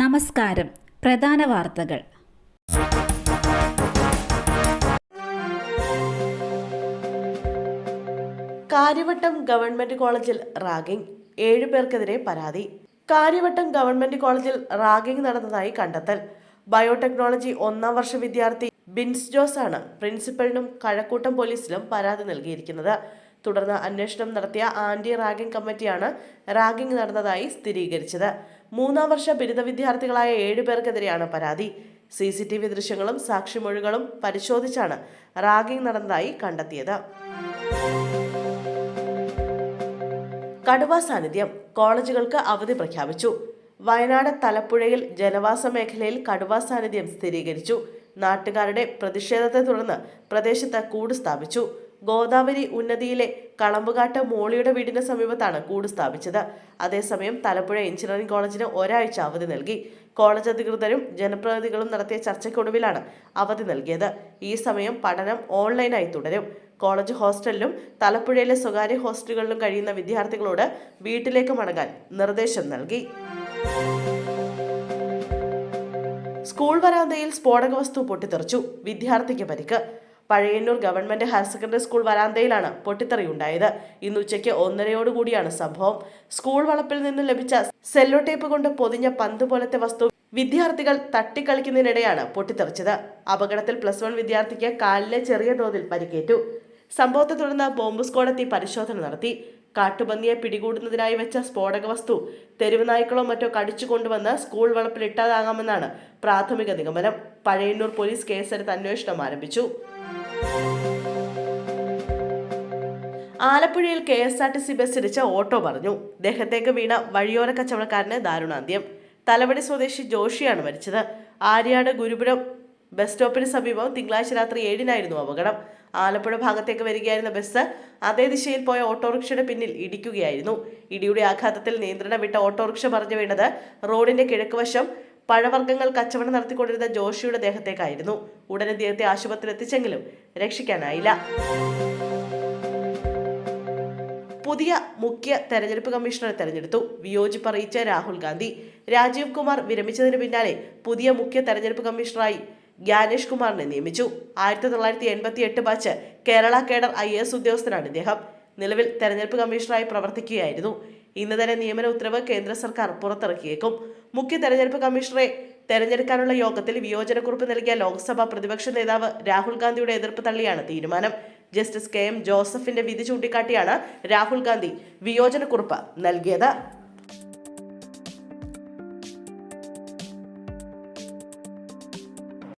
നമസ്കാരം. പ്രധാന വാർത്തകൾ. കാര്യവട്ടം ഗവൺമെന്റ് കോളേജിൽ റാഗിംഗ് ഏഴു പേർക്കെതിരെ പരാതി. കാര്യവട്ടം ഗവൺമെന്റ് കോളേജിൽ റാഗിംഗ് നടന്നതായി കണ്ടെത്തൽ. ബയോടെക്നോളജി ഒന്നാം വർഷ വിദ്യാർത്ഥി ബിൻസ് ജോസ് ആണ് പ്രിൻസിപ്പലിനും കഴക്കൂട്ടം പോലീസിലും പരാതി നൽകിയിരിക്കുന്നത്. തുടർന്ന് അന്വേഷണം നടത്തിയ ആന്റി റാഗിംഗ് കമ്മിറ്റിയാണ് റാഗിംഗ് നടന്നതായി സ്ഥിരീകരിച്ചത്. മൂന്നാം വർഷ ബിരുദ വിദ്യാർത്ഥികളായ ഏഴുപേർക്കെതിരെയാണ് പരാതി. സി സി ടി വി ദൃശ്യങ്ങളും സാക്ഷിമൊഴികളും പരിശോധിച്ചാണ് റാഗിംഗ് നടന്നതായി കണ്ടെത്തിയത്. കടുവ സാന്നിധ്യം കോളേജുകൾക്ക് അവധി പ്രഖ്യാപിച്ചു. വയനാട് തലപ്പുഴയിൽ ജനവാസ മേഖലയിൽ കടുവ സാന്നിധ്യം സ്ഥിരീകരിച്ചു. നാട്ടുകാരുടെ പ്രതിഷേധത്തെ തുടർന്ന് പ്രദേശത്ത് കൂട് സ്ഥാപിച്ചു. ഗോദാവരി ഉന്നതിയിലെ കളമ്പുകാട്ട് മോളിയുടെ വീടിന് സമീപത്താണ് കൂട് സ്ഥാപിച്ചത്. അതേസമയം തലപ്പുഴ എഞ്ചിനീയറിംഗ് കോളേജിന് ഒരാഴ്ച അവധി നൽകി. കോളേജ് അധികൃതരും ജനപ്രതിനിധികളും നടത്തിയ ചർച്ചയ്ക്കൊടുവിലാണ് അവധി നൽകിയത്. ഈ സമയം പഠനം ഓൺലൈനായി തുടരും. കോളേജ് ഹോസ്റ്റലിലും തലപ്പുഴയിലെ സ്വകാര്യ ഹോസ്റ്റലുകളിലും കഴിയുന്ന വിദ്യാർത്ഥികളോട് വീട്ടിലേക്ക് മടങ്ങാൻ നിർദ്ദേശം നൽകി. സ്കൂൾ വരാന്തയിൽ സ്ഫോടക വസ്തു പൊട്ടിത്തെറിച്ചു. വിദ്യാർത്ഥിക്ക് പരിക്ക്. Pazhayannur government higher secondary school വരാന്തയിലാണ് പൊട്ടിത്തെറിയുണ്ടായത് ഇന്ന് ഉച്ചയ്ക്ക് ഒന്നരയോടുകൂടിയാണ് സംഭവം. സ്കൂൾ വളപ്പിൽ നിന്ന് ലഭിച്ച സെല്ലോ ടേപ്പ് കൊണ്ട് പൊതിഞ്ഞ പന്ത് പോലത്തെ വസ്തു വിദ്യാർത്ഥികൾ തട്ടിക്കളിക്കുന്നതിനിടെയാണ് പൊട്ടിത്തെറിച്ചത്. അപകടത്തിൽ പ്ലസ് വൺ വിദ്യാർത്ഥിക്ക് കാലിലെ ചെറിയ തോതിൽ പരിക്കേറ്റു. സംഭവത്തെ തുടർന്ന് ബോംബ് സ്ക്വാഡെത്തി പരിശോധന നടത്തി. കാട്ടുപന്നിയെ പിടികൂടുന്നതിനായി വെച്ച സ്ഫോടക വസ്തു തെരുവ് നായ്ക്കളോ മറ്റോ കടിച്ചു കൊണ്ടുവന്ന് സ്കൂൾ വളപ്പിൽ ഇട്ടതാകാമെന്നാണ് പ്രാഥമിക നിഗമനം. പഴയന്നൂർ പോലീസ് കേസെടുത്ത് അന്വേഷണം ആരംഭിച്ചു. ആലപ്പുഴയിൽ K S R T C bus ഇടിച്ച ഓട്ടോ പറഞ്ഞു ദേഹത്തേക്ക് വീണ വഴിയോര കച്ചവടക്കാരന് ദാരുണാന്ത്യം. തലവടി സ്വദേശി ജോഷിയാണ് മരിച്ചത്. ആര്യാട് ഗുരുപുരം ബസ് സ്റ്റോപ്പിന് സമീപം തിങ്കളാഴ്ച രാത്രി ഏഴിനായിരുന്നു അപകടം. ആലപ്പുഴ ഭാഗത്തേക്ക് വരികയായിരുന്ന ബസ് അതേ ദിശയിൽ പോയ ഓട്ടോറിക്ഷയുടെ പിന്നിൽ ഇടിക്കുകയായിരുന്നു. ഇടിയുടെ ആഘാതത്തിൽ നിയന്ത്രണം വിട്ട ഓട്ടോറിക്ഷ മറിഞ്ഞു വീണത് റോഡിന്റെ കിഴക്ക് വശം പഴവർഗങ്ങൾ കച്ചവടം നടത്തിക്കൊണ്ടിരുന്ന ജോഷിയുടെ ദേഹത്തേക്കായിരുന്നു. ഉടനെ ദേഹത്തെ ആശുപത്രിയിൽ എത്തിച്ചെങ്കിലും രക്ഷിക്കാനായില്ല. പുതിയ മുഖ്യ തെരഞ്ഞെടുപ്പ് കമ്മീഷണറെ തെരഞ്ഞെടുത്തു. വിയോജിപ്പ് അറിയിച്ച രാഹുൽ ഗാന്ധി. രാജീവ് കുമാർ വിരമിച്ചതിന് പിന്നാലെ പുതിയ മുഖ്യ തെരഞ്ഞെടുപ്പ് കമ്മീഷണറായി ജ്ഞാനേഷ് കുമാറിനെ നിയമിച്ചു. ആയിരത്തി തൊള്ളായിരത്തി എൺപത്തി എട്ട് batch Kerala cadre I S ഉദ്യോഗസ്ഥനാണ് ഇദ്ദേഹം. നിലവിൽ തെരഞ്ഞെടുപ്പ് കമ്മീഷണറായി പ്രവർത്തിക്കുകയായിരുന്നു. ഇന്ന് തന്നെ നിയമന ഉത്തരവ് കേന്ദ്ര സർക്കാർ പുറത്തിറക്കിയേക്കും. മുഖ്യ തെരഞ്ഞെടുപ്പ് കമ്മീഷണറെ തെരഞ്ഞെടുക്കാനുള്ള യോഗത്തിൽ വിയോജനക്കുറിപ്പ് നൽകിയ ലോക്സഭാ പ്രതിപക്ഷ നേതാവ് രാഹുൽ ഗാന്ധിയുടെ എതിർപ്പ് തള്ളിയാണ് തീരുമാനം. ജസ്റ്റിസ് കെ എം ജോസഫിന്റെ വിധി ചൂണ്ടിക്കാട്ടിയാണ് രാഹുൽ ഗാന്ധി വിയോജനക്കുറിപ്പ് നൽകിയത്.